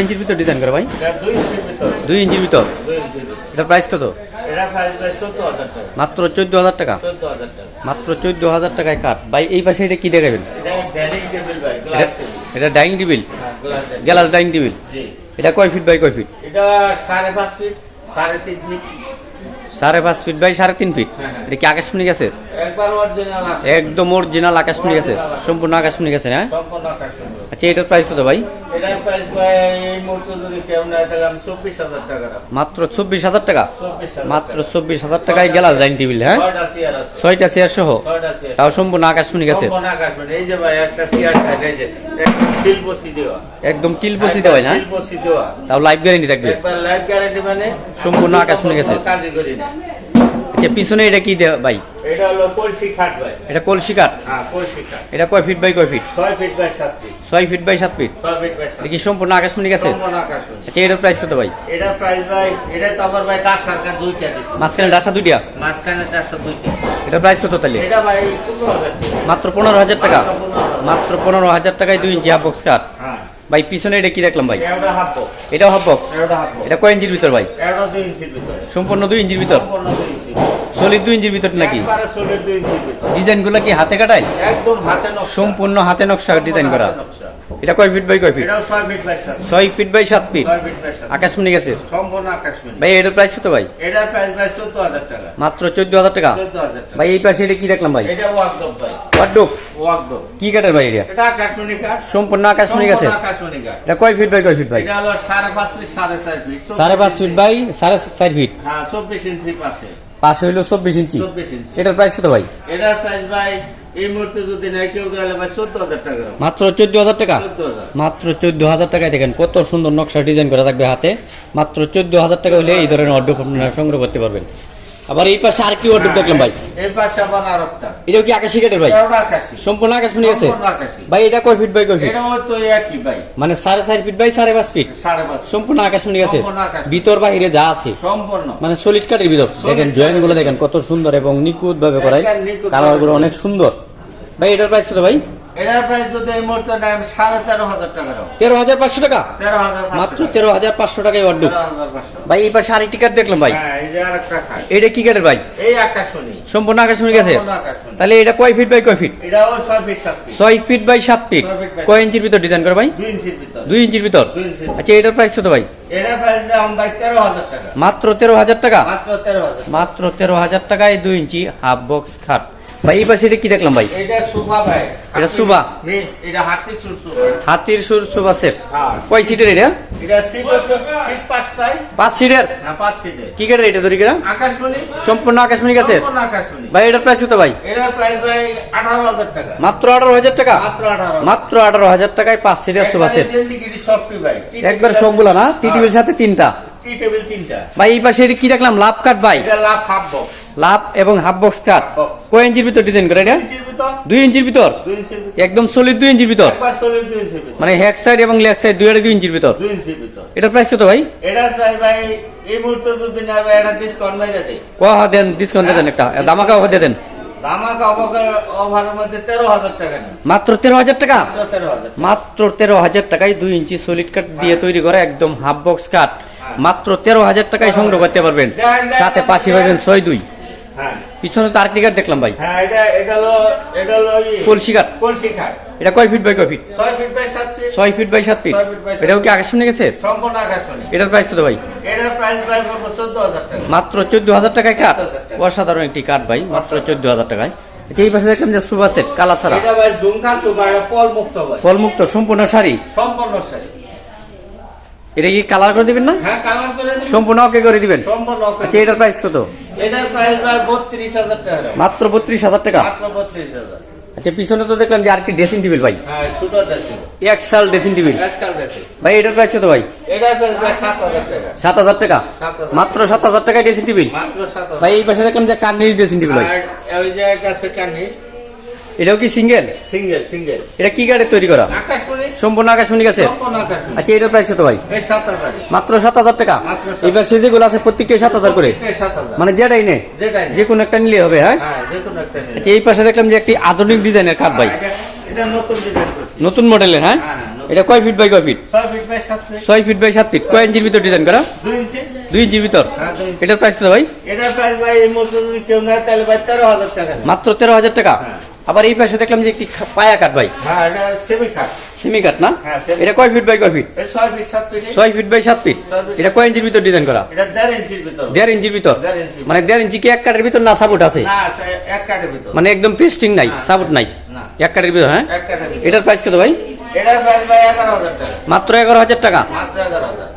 ইঞ্চির ভিতর ডিজাইন করে ভাই। দুই ইঞ্চির ভিতর। এটা প্রাইস কত? মাত্র চোদ্দ হাজার টাকা? মাত্র চোদ্দ হাজার টাকায় কাঠ। ভাই এই পাশে এটা কি দেখাবেন? এটা dining table glass dining table এটা কয় ফিট বাই কয় ফিট সাড়ে পাঁচ ফিট সাড়ে তিন ফিট বাই সাড়ে তিন ফিট হ্যাঁ, হ্যাঁ। এটা কি আকাশমণি গেছে একদম অরিজিনাল আকাশমণি গেছে। সম্পূর্ণ আকাশমণি গেছে হ্যাঁ। আচ্ছা এটার প্রাইস কত ভাই? মাত্র চব্বিশ হাজার টাকা? মাত্র চব্বিশ হাজার টাকায় গ্যালাস ডাইনিং টেবিল হ্যাঁ? ছয়টা চেয়ার সহ? তাও সম্পূর্ণ আকাশমণি গেছে। একদম কিল বসি দেওয়া। দেওয়া তাও লাইফ গ্যারেন্টি থাকবে। মানে সম্পূর্ণ আকাশমণি গেছে। করি আচ্ছা পিছনে এটা কি দেওয়া ভাই? এটা হলো কলসি খাট ভাই। এটা কলসি কাঠ হ্যাঁ কলসি খাট। এটা কয় ফিট বাই কয় ফিট? ছয় ফিট বাই সাত ফিট। ছয় ফিট বাই সাত ফিট? ছয় ফিট বাই সাত এটা কি সম্পূর্ণ আকাশমণি গেছে সম্পূর্ণ আকাশ সুন্দর। আচ্ছা এটার প্রাইস কত ভাই? এটা প্রাইস ভাই এটা তো ভাই কাঠ সরকার দুইটা মাঝখানে ডাসা দুইটা? চারশো দুইটা। এটার প্রাইস কত তাহলে? এটা ভাই পনেরো হাজার টাকা। মাত্র পনেরো হাজার টাকা? মাত্র 15,000 পনেরো হাজার টাকায় দুই ইঞ্চি হাফ বক্স কাঠ হ্যাঁ। ভাই পিছনে এটা কি দেখলাম ভাই? এটা হাফ বক্স এটা এটা কয় ইঞ্চির ভিতর ভাই? এটা সম্পূর্ণ দুই ইঞ্চির ভিতর। সলিড দুই ইঞ্চির ভিতর নাকি? ডিজাইনগুলো কি হাতে কাটায়? একদম হাতে সম্পূর্ণ হাতে নকশা ডিজাইন করা। এটা কয় ফিট বাই কয় ফিট ছয় ফিট বাই সাত ফিট আকাশমণি গেছে সম্পূর্ণ আকাশ ভাই এটার প্রাইস কত ভাই? এটার প্রাইস ভাই চোদ্দ হাজার টাকা। মাত্র চোদ্দ হাজার টাকা? ভাই এই পাশে এটা কি দেখলাম ভাই? এটা ওয়াকডপ ভাই। ওয়ার্ডরোব ওয়াকডপ কি কাঠের ভাই এটা? এটা আকাশমণি কাঠ। সম্পূর্ণ আকাশমণি গেছে আকাশমণি কাঠ। এটা কয় ফিট বাই কয় ফিট ভাই? এটা হলো সাড়ে পাঁচ ফিট সাড়ে চার ফিট সাড়ে পাঁচ ফিট বাই সাড়ে চার ফিট হ্যাঁ চব্বিশ ইঞ্চি পাশে। পাশে হইল চব্বিশ ইঞ্চি। এটার প্রাইস কত ভাই? এটার প্রাইস ভাই এই মুহূর্তে যদি নেয় কেউ তাহলে ভাই চোদ্দ হাজার টাকা মাত্র চোদ্দ হাজার টাকা মাত্র চোদ্দ হাজার টাকায় দেখেন কত সুন্দর নকশা ডিজাইন করা থাকবে হাতে। মাত্র চোদ্দ হাজার টাকা হলে এই ধরনের অর্ডার আপনারা সংগ্রহ করতে পারবেন। আবার এই পাশে আর কি অর্ডার দেখলাম ভাই? এই পাশে আবার আর একটা এটাও কি আকাশি কাঠের ভাই? এটাও আকাশি। সম্পূর্ণ আকাশমণি আছে সম্পূর্ণ আকাশি। ভাই এটা কয় ফিট বাই কয় ফিট এটাও তো একই ভাই। মানে সাড়ে চার ফিট বাই সাড়ে পাঁচ ফিট সাড়ে পাঁচ সম্পূর্ণ আকাশমণি আছে সম্পূর্ণ আকাশমণি। ভিতর বাহিরে যা আছে? সম্পূর্ণ। মানে সলিড কাঠের ভিতর। দেখেন জয়েন্টগুলো দেখেন কত সুন্দর এবং নিখুঁত ভাবে একদম কালারগুলো অনেক সুন্দর। ভাই এটার প্রাইস কত ভাই? এটার প্রাইস যদি এই মুহূর্তে সাড়ে তেরো হাজার টাকা তেরো হাজার পাঁচশো টাকা? তেরো হাজার মাত্র তেরো হাজার পাঁচশো টাকায় অর্ডার ভাই এই পাশে আরেকটি কাঠ দেখলাম ভাই। এটা কি কাঠের ভাই? এই আকাশমণি। সম্পূর্ণ আকাশমণি গেছে। তাহলে এটা কয় ফিট বাই কয় ফিট ছয় ফিট সাত ফিট ছয় ফিট বাই সাত ফিট কয় ইঞ্চির ভিতর ডিজাইন করে ভাই? দুই ইঞ্চির ভিতরে। দুই ইঞ্চির। আচ্ছা এটার প্রাইস কত ভাই? মাত্র তেরো হাজার টাকা? মাত্র তেরো হাজার টাকায় দুই ইঞ্চি হাফ বক্স খাট ভাই এই পাশে এটা কি দেখলাম ভাই? এটা সুভা ভাই। এটা সুভা? এটা হাতি সুর সুভা হাতির সুর সুবা সেট। হ্যাঁ। কয় সিটের এটা? এটা সিট সিট পাঁচটায় পাঁচ সিটের হ্যাঁ পাঁচ কি কাঠের এটা তৈরি করা? আকাশমণি। সম্পূর্ণ আকাশমণি সম্পূর্ণ আকাশমণি। ভাই এটার প্রাইস কত ভাই? এটার প্রাইস ভাই টাকা। মাত্র আঠারো হাজার টাকা? মাত্র মাত্র টাকায় পাঁচ সিটের সুবা সেট। একবার টেবিল না? টি হ্যাঁ, টিভির সাথে তিনটা। টি টেবিল তিনটা। ভাই এই পাশে কি দেখলাম? লাভ কাট ভাই। এটা লাভ হাফ বক্স লাভ এবং হাফ বক্স কাট। কয় ইঞ্চির ভিতর ডিজাইন করে এটা? দুই ইঞ্চির ভিতর? দুই একদম সলিড দুই ইঞ্চির ভিতর? দুই মানে হ্যাক সাইড এবং লেগ সাইড দুই দুই ইঞ্চির ভিতর? দুই এটার প্রাইস কত ভাই? এটার প্রাইস ভাই এই মুহূর্তে যদি নেবে এটা ডিসকাউন্ট দেয় কোয়া দেন ডিসকাউন্ট দেন একটা। দামাকা দিয়ে দেন। মধ্যে টাকা মাত্র তেরো হাজার টাকা? মাত্র তেরো হাজার মাত্র তেরো হাজার টাকায় দুই ইঞ্চি সলিড কাট দিয়ে তৈরি করা একদম হাফ বক্স কাট মাত্র তেরো হাজার টাকায় সংগ্রহ করতে পারবেন। সাথে পাশে পাবেন ছয় দুই। হ্যাঁ। পিছনে তো আরেকটি কাঠ দেখলাম ভাই। হ্যাঁ এটা এটা হলো এটা হলো কলসি কাঠ কলসি খাট এটা কয় ফিট বাই কয় ফিট? ছয় ফিট বাই সাত ফিট। Feet by feet. এটাও কি আকাশ শুনে গেছে সম্পূর্ণ আকাশবাণী এটার প্রাইস কত ভাই? এটার প্রাইস ভাই করব চোদ্দ হাজার টাকা। মাত্র চোদ্দ হাজার টাকায় কাঠ অসাধারণ একটি কাঠ ভাই মাত্র চোদ্দ হাজার টাকায়। আচ্ছা, এই পাশে দেখলাম যে সুবা সেট কালা ছাড়া এটা ভাই ঝুমকা সুপার এটা পল মুক্ত ভাই সম্পূর্ণ শাড়ি? সম্পূর্ণ শাড়ি। এটা কি কালার করে দিবেন না? হ্যাঁ কালার করে দিন সম্পূর্ণ ওকে করে দিবেন। সম্পূর্ণ। আচ্ছা এটার প্রাইস কত? এটার প্রাইস ভাই বত্রিশ হাজার টাকা। মাত্র বত্রিশ হাজার টাকা? মাত্র আচ্ছা পিছনে তো দেখলাম যে আর কি ড্রেসিং টেবিল ভাই। হ্যাঁ ড্রেসিং এক সাল ড্রেসিং টেবিল ড্রেসিং ভাই এটার প্রাইস কত ভাই? এটার প্রাইস ভাই সাত হাজার টাকা। টাকা? মাত্র সাত হাজার টাকায় ড্রেসিং টেবিল মাত্র ভাই এই পাশে দেখলাম যে কান্নির ড্রেসিং টেবিল ভাই। আর ওই যে একটা এটাও কি সিঙ্গেল সিঙ্গেল সিঙ্গেল এটা কি কাঠের তৈরি করা? সম্পূর্ণ আকাশমণি গেছে আচ্ছা এটার প্রাইস কত ভাই? মাত্র সাত হাজার টাকা? এবার সে যেগুলো আছে প্রত্যেকটাই সাত হাজার করে? মানে যেটাই নে যে কোনো একটা নিলে হবে হ্যাঁ? হ্যাঁ। আচ্ছা এই পাশে দেখলাম যে একটি আধুনিক ডিজাইনের কাঠ ভাই। নতুন মডেলের হ্যাঁ? হ্যাঁ হ্যাঁ এটা কয় ফিট বাই কয় ফিট ছয় ফিট বাই সাত ফিট কয় ইঞ্চির ভিতর ডিজাইন করা? দুই ইঞ্চি। ইঞ্চির ভিতর। এটার প্রাইস কত ভাই? এটার প্রাইস ভাই এই মুহূর্তে যদি কেউ নেয় তাহলে ভাই তেরো হাজার টাকা মাত্র তেরো হাজার টাকা। আবার এই পাশে দেখলাম যে একটি পায়া কাঠ ভাই। হ্যাঁ সেমি খাট কাঠ। না? হ্যাঁ, এটা কয় ফিট বাই কয় ফিট ছয় ফিট বাই সাত ফিট এটা কয় ইঞ্চির ভিতর ডিজাইন করা? দেড় ইঞ্চির ভিতর। মানে দেড় ইঞ্চি কি এক কাঠের ভিতর না সাপোর্ট আছে? মানে একদম পেস্টিং নাই সাপোর্ট নাই? এক কাঠের ভিতর হ্যাঁ? এটার প্রাইস কত ভাই? মাত্র এগারো হাজার টাকা? মাত্র এগারো হাজার।